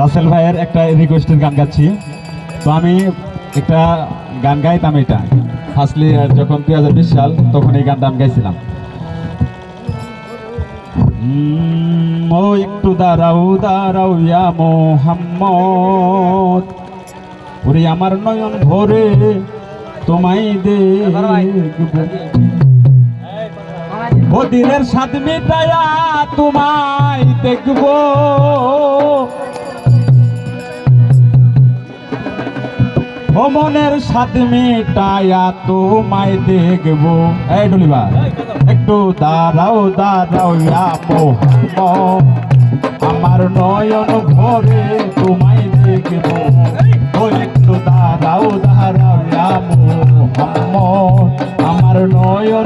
রাসেল ভাইয়ের একটা রিকোয়েস্টের গান গাচ্ছি। তো আমি একটা গান গাইতাম এটা ফার্স্টলি যখন দুই হাজার বিশ সাল, তখন এই গানটা আমি গাইছিলাম। ও একটু দাঁড়াও দাঁড়াও ইয়া মোহাম্মদ, ওরে আমার নয়ন ভরে তোমায় দেখব। ও দিনের সাথ মিটায়া তোমায় দেখব। ও মনের সাথ মিটায়া তোমায় দেখব। এই ডলিবা, একটু দাঁড়াও দাঁড়াও আমার নয়ন ভরে তোমায় দেখব। একটু দাঁড়াও দাঁড়াও আমার নয়ন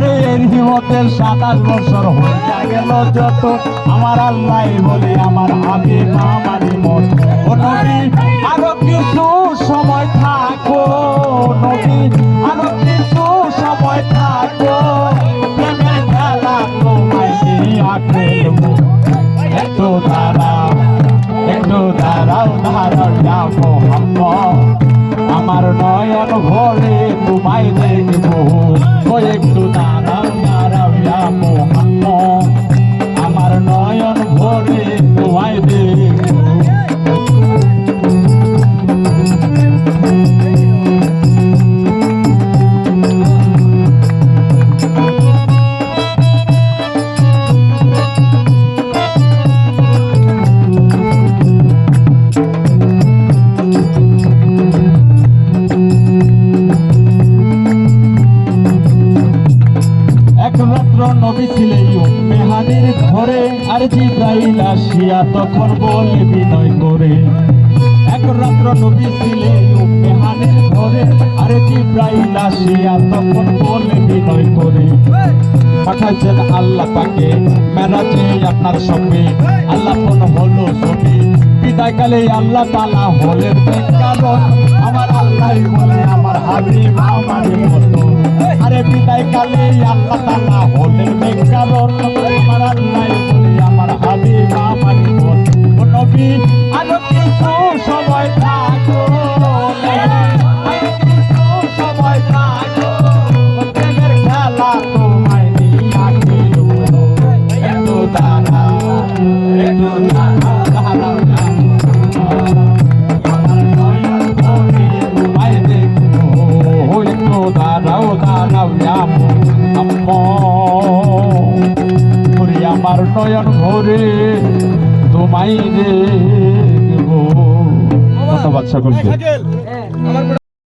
আরে এর হিমতের সাতাশ বছর হয়ে গেল যত। আমার আল্লাহ বলে আমার হাবিব আমার মত। আরও কিছু সময় থাকো, নবী, আরও কিছু সময় থাকো। আমার নয়ন ভরে তোমায় দেখব। নবী ছিলেন মেহানির ঘরে, আর জিব্রাইল আসিয়া তখন বলে বিনয় করে, এক রাত্র নবী ছিলেন মেহানির ঘরে, আর জিব্রাইল আসিয়া তখন বলে বিনয় করে পাঠাচ্ছেন আল্লাহ তাকে মেরাজে আপনার সঙ্গে, আল্লাহ কোন হলো ছবি বিদায়কালে আল্লাহ তালা হলেন কারণ আমার আল্লাহ বলে আমার হাবিব আমার মতো, আরে বিদায় কালে আল্লাহ তালা নয়ন ভরে তোমায় দেখব। ধন্যবাদ সকলকে